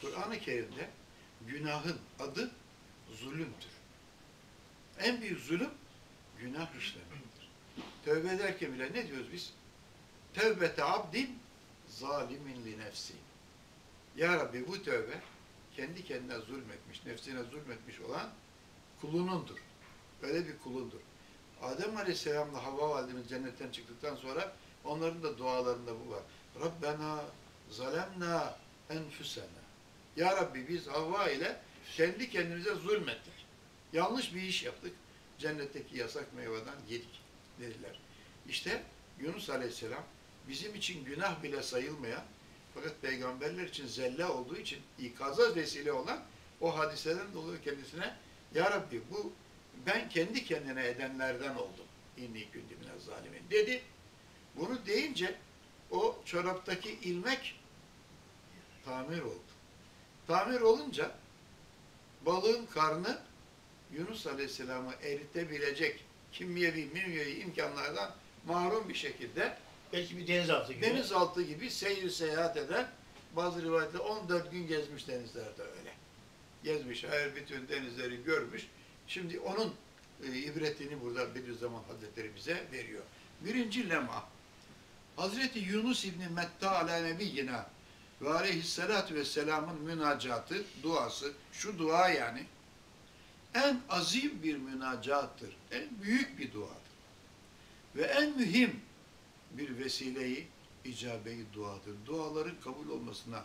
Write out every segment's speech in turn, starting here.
Kur'an-ı Kerim'de günahın adı zulümdür. En büyük zulüm günah işlemektir. Tövbe ederken bile ne diyoruz biz? Tevbete abdin zalimin li nefsi. Ya Rabbi bu tövbe kendi kendine zulmetmiş, nefsine zulmetmiş olan kulunundur. Öyle bir kulundur. Adem Aleyhisselam'la Havva validemiz cennetten çıktıktan sonra onların da dualarında bu var. Rabbena zalemna enfüsena. Ya Rabbi biz Havva ile kendi kendimize zulmettik. Yanlış bir iş yaptık. Cennetteki yasak meyveden yedik dediler. İşte Yunus Aleyhisselam bizim için günah bile sayılmayan fakat peygamberler için zelle olduğu için ikaza vesile olan o hadiseden dolayı kendisine Ya Rabbi bu ben kendi kendine edenlerden oldum. İnni kündümüne zalimin dedi. Bunu deyince o çoraptaki ilmek tamir oldu. Tamir olunca balığın karnı Yunus Aleyhisselam'ı eritebilecek kimyevi, mimyevi imkanlardan mahrum bir şekilde Belki bir denizaltı gibi. denizaltı gibi seyir seyahat eden bazı rivayette 14 gün gezmiş denizlerde öyle. Gezmiş, her bütün denizleri görmüş. Şimdi onun e, ibretini burada Bediüzzaman Hazretleri bize veriyor. Birinci lema. Hazreti Yunus İbni Metta ala nebiyyina ve aleyhissalatu vesselamın münacatı, duası, şu dua yani en azim bir münacattır. En büyük bir duadır. Ve en mühim bir vesileyi, icabeyi duadır. Duaların kabul olmasına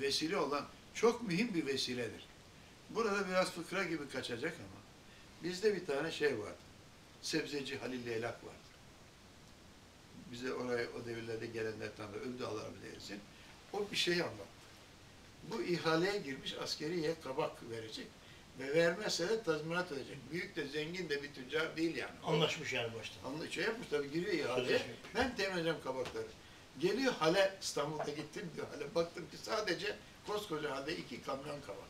vesile olan çok mühim bir vesiledir. Burada biraz fıkra gibi kaçacak ama bizde bir tane şey vardı. Sebzeci Halil Leylak vardı. Bize oraya o devirlerde gelenler tanıdı. Öldü Allah eylesin. O bir şey anlattı. Bu ihaleye girmiş askeriye kabak verecek. Ve vermezse de tazminat ödeyecek. Büyük de zengin de bir tüccar değil yani. Anlaşmış yani baştan. Anlı şey yapmış tabii giriyor ihaleye. Ben temin edeceğim kabakları. Geliyor hale İstanbul'da gittim diyor hale. Baktım ki sadece koskoca halde iki kamyon kabak var.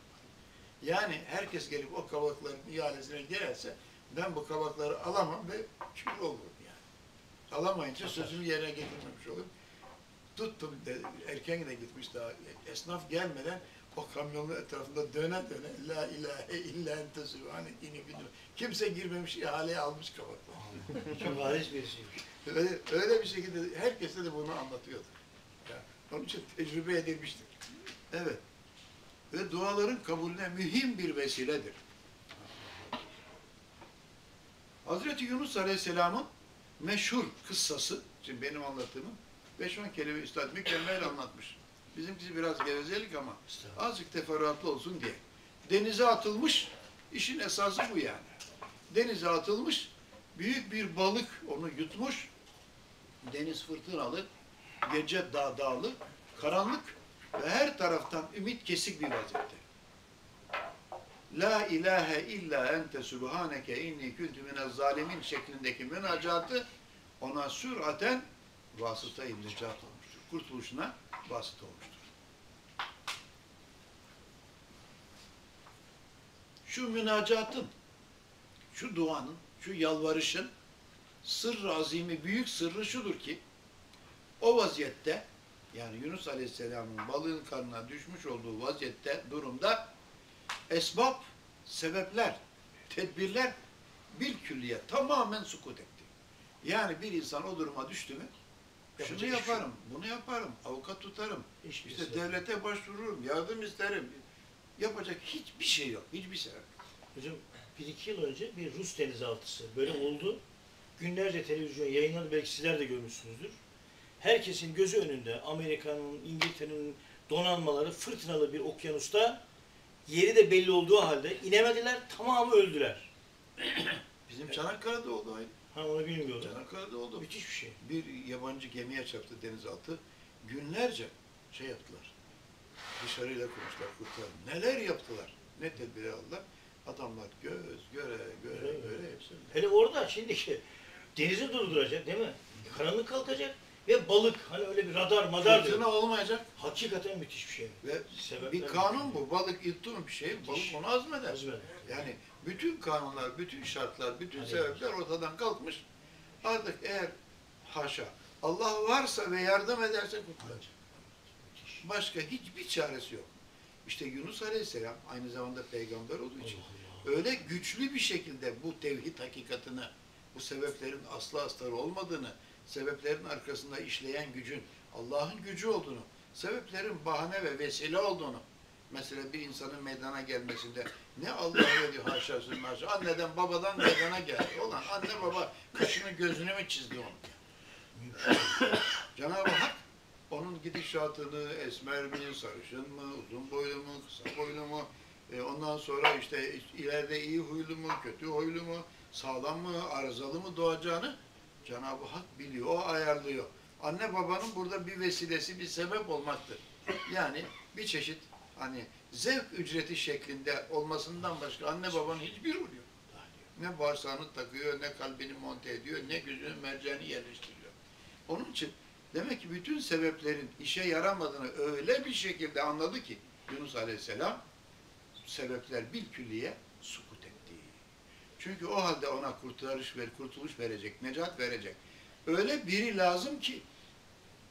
Yani herkes gelip o kabakların ihalesine girerse ben bu kabakları alamam ve kül olurum yani. Alamayınca sözümü yerine getirmemiş olurum. Tuttum de, erken de gitmiş daha esnaf gelmeden o kamyonun etrafında döne döne la ilahe illa ente sübhanek inni. Kimse girmemiş ihaleye almış kabakları. Çok halis birisiymiş. Öyle, öyle bir şekilde herkese de bunu anlatıyordu. Yani onun için tecrübe edilmiştir. Evet. Ve duaların kabulüne mühim bir vesiledir. Hazreti Yunus Aleyhisselam'ın meşhur kıssası, şimdi benim anlattığımı 5-10 kelime üstad bir kelimeyle anlatmış. Bizimkisi biraz gevezelik ama azıcık teferruatlı olsun diye. Denize atılmış, işin esası bu yani. Denize atılmış, büyük bir balık onu yutmuş, deniz fırtınalı, gece dağ dağlı, karanlık ve her taraftan ümit kesik bir vaziyette. La ilahe illa ente subhaneke inni kuntu minez zalimin şeklindeki münacatı ona süraten vasıta-i necat olmuştur. Kurtuluşuna vasıta olmuştur. Şu münacatın, şu duanın, şu yalvarışın sırrı azimi, büyük sırrı şudur ki o vaziyette yani Yunus Aleyhisselam'ın balığın karnına düşmüş olduğu vaziyette, durumda esbab, sebepler, tedbirler bir külliye tamamen sukut etti. Yani bir insan o duruma düştü mü şunu iş yaparım, bunu yaparım, avukat tutarım, Hiçbir işte sebep. devlete başvururum, yardım isterim. Yapacak hiçbir şey yok, hiçbir sebep. Hocam bir iki yıl önce bir Rus denizaltısı böyle oldu. Günlerce televizyon yayınladı belki sizler de görmüşsünüzdür. Herkesin gözü önünde Amerika'nın, İngiltere'nin donanmaları fırtınalı bir okyanusta yeri de belli olduğu halde inemediler, tamamı öldüler. Bizim Çanakkale'de oldu aynı. Ha onu bilmiyorlar. Çanakkale'de oldu. Müthiş bir şey. Bir yabancı gemiye çarptı denizaltı. Günlerce şey yaptılar. Dışarıyla konuştular, kurtardılar. Neler yaptılar? Ne tedbiri aldılar? Adamlar göz göre göre Göre, göre göre. hepsini. Hele orada şimdiki denizi durduracak değil mi? Karanlık kalkacak ve balık hani öyle bir radar madar diyor. Fırtına olmayacak Hakikaten müthiş bir şey. ve Sebepler bir kanun bu. Balık yuttu mu bir şey, balık Müthiş. onu azmeder. Azmeder. Yani bütün kanunlar, bütün şartlar, bütün Hadi. sebepler ortadan kalkmış. Artık eğer haşa Allah varsa ve yardım ederse kurtulacak. Başka hiçbir çaresi yok. İşte Yunus Aleyhisselam aynı zamanda peygamber olduğu için Allah Allah. öyle güçlü bir şekilde bu tevhid hakikatini, bu sebeplerin aslı astarı olmadığını, sebeplerin arkasında işleyen gücün Allah'ın gücü olduğunu, sebeplerin bahane ve vesile olduğunu, mesela bir insanın meydana gelmesinde ne Allah diyor haşa haşa, anneden babadan meydana geldi. Olan anne baba kaşını gözünü mü çizdi onu? Cenab-ı Hak onun gidişatını esmer mi, sarışın mı, uzun boylu mu, kısa boylu mu, e, ondan sonra işte ileride iyi huylu mu, kötü huylu mu, sağlam mı, arızalı mı doğacağını Cenab-ı Hak biliyor, o ayarlıyor. Anne babanın burada bir vesilesi, bir sebep olmaktır. Yani bir çeşit hani zevk ücreti şeklinde olmasından başka anne babanın hiçbir rolü yok. Ne bağırsağını takıyor, ne kalbini monte ediyor, ne gözünü merceğini yerleştiriyor. Onun için demek ki bütün sebeplerin işe yaramadığını öyle bir şekilde anladı ki Yunus Aleyhisselam sebepler bil külliye sukut. Çünkü o halde ona kurtarış ver, kurtuluş verecek, necat verecek. Öyle biri lazım ki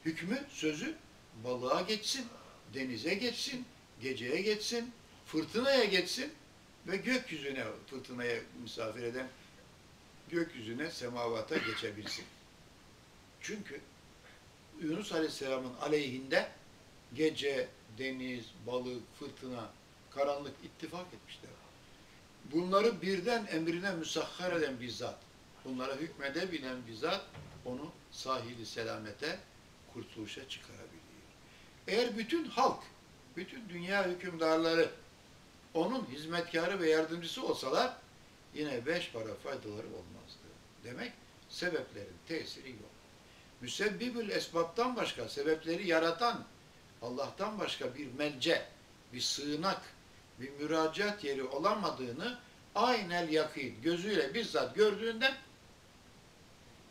hükmü, sözü balığa geçsin, denize geçsin, geceye geçsin, fırtınaya geçsin ve gökyüzüne fırtınaya misafir eden gökyüzüne semavata geçebilsin. Çünkü Yunus Aleyhisselam'ın aleyhinde gece, deniz, balık, fırtına, karanlık ittifak etmişler. Bunları birden emrine müsahhar eden bir zat, bunlara hükmedebilen bir zat onu sahili selamete, kurtuluşa çıkarabiliyor. Eğer bütün halk, bütün dünya hükümdarları onun hizmetkarı ve yardımcısı olsalar yine beş para faydaları olmazdı. Demek sebeplerin tesiri yok. Müsebbibül esbaptan başka, sebepleri yaratan Allah'tan başka bir melce, bir sığınak, bir müracaat yeri olamadığını aynel yakın, gözüyle bizzat gördüğünden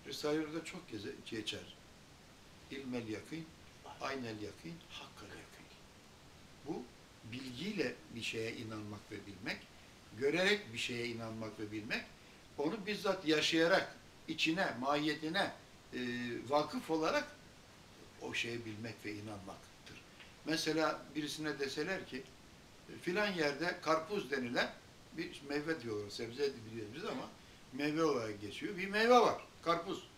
Risale-i çok geçer. İlmel yakın, aynel yakın, hakkal yakın. Bu bilgiyle bir şeye inanmak ve bilmek, görerek bir şeye inanmak ve bilmek, onu bizzat yaşayarak, içine, mahiyetine e, vakıf olarak o şeyi bilmek ve inanmaktır. Mesela birisine deseler ki, filan yerde karpuz denilen bir meyve diyorlar, sebze biliyoruz biz ama meyve olarak geçiyor. Bir meyve var, karpuz.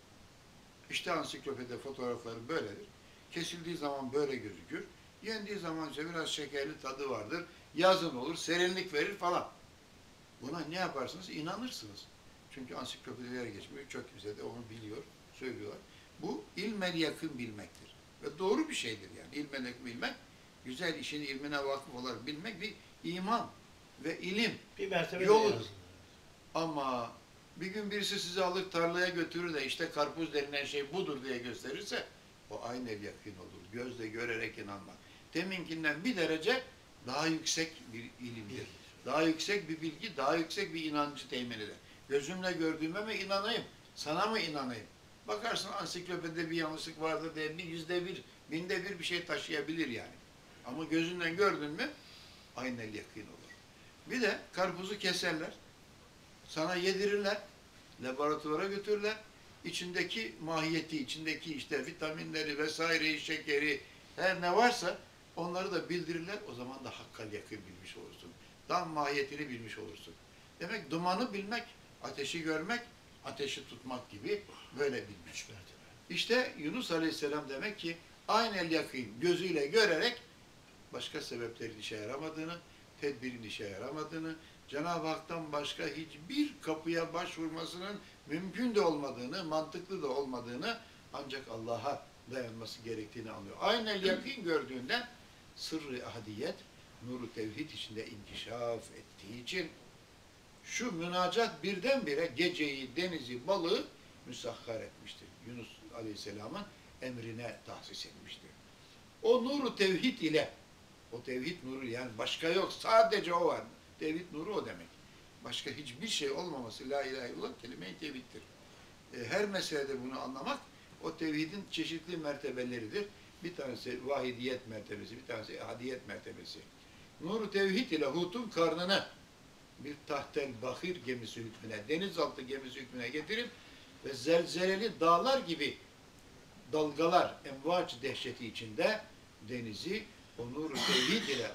İşte ansiklopedi fotoğrafları böyledir. Kesildiği zaman böyle gözükür. Yendiği zaman ise biraz şekerli tadı vardır. Yazın olur, serinlik verir falan. Buna ne yaparsınız? İnanırsınız. Çünkü ansiklopediler geçmiyor. Çok kimse de onu biliyor, söylüyorlar. Bu ilmel yakın bilmektir. Ve doğru bir şeydir yani. İlmel yakın bilmek, güzel işin ilmine vakıf olarak bilmek bir iman ve ilim. Bir mertebe Yol- de yazın. Ama bir gün birisi sizi alır tarlaya götürür de işte karpuz denilen şey budur diye gösterirse o aynı ev yakın olur. Gözle görerek inanmak. Deminkinden bir derece daha yüksek bir ilimdir. Daha yüksek bir bilgi, daha yüksek bir inancı temin eder. Gözümle gördüğüme mi inanayım, sana mı inanayım? Bakarsın ansiklopedide bir yanlışlık vardır diye bir yüzde bir, binde bir bir şey taşıyabilir yani. Ama gözünden gördün mü aynı el yakın olur. Bir de karpuzu keserler, sana yedirirler, laboratuvara götürürler. İçindeki mahiyeti, içindeki işte vitaminleri vesaireyi, şekeri, her ne varsa onları da bildirirler. O zaman da hakkal yakın bilmiş olursun. Tam mahiyetini bilmiş olursun. Demek dumanı bilmek, ateşi görmek, ateşi tutmak gibi böyle mertebe. İşte Yunus Aleyhisselam demek ki aynel yakın gözüyle görerek başka sebeplerin işe yaramadığını, tedbirin işe yaramadığını, Cenab-ı Hak'tan başka hiçbir kapıya başvurmasının mümkün de olmadığını, mantıklı da olmadığını ancak Allah'a dayanması gerektiğini anlıyor. Aynel yakın gördüğünden sırrı ahadiyet, nuru tevhid içinde inkişaf ettiği için şu münacat birdenbire geceyi, denizi, balığı müsahhar etmiştir. Yunus Aleyhisselam'ın emrine tahsis etmiştir. O nuru tevhid ile, o tevhid nuru yani başka yok, sadece o var. Tevhid nuru o demek. Başka hiçbir şey olmaması la ilahe illallah kelime-i tevhiddir. E, Her meselede bunu anlamak o tevhidin çeşitli mertebeleridir. Bir tanesi vahidiyet mertebesi, bir tanesi ehadiyet mertebesi. Nuru tevhid ile Hut'un karnını bir tahtel bahir gemisi hükmüne, denizaltı gemisi hükmüne getirip ve zelzeleli dağlar gibi dalgalar, envaç dehşeti içinde denizi o nuru tevhid ile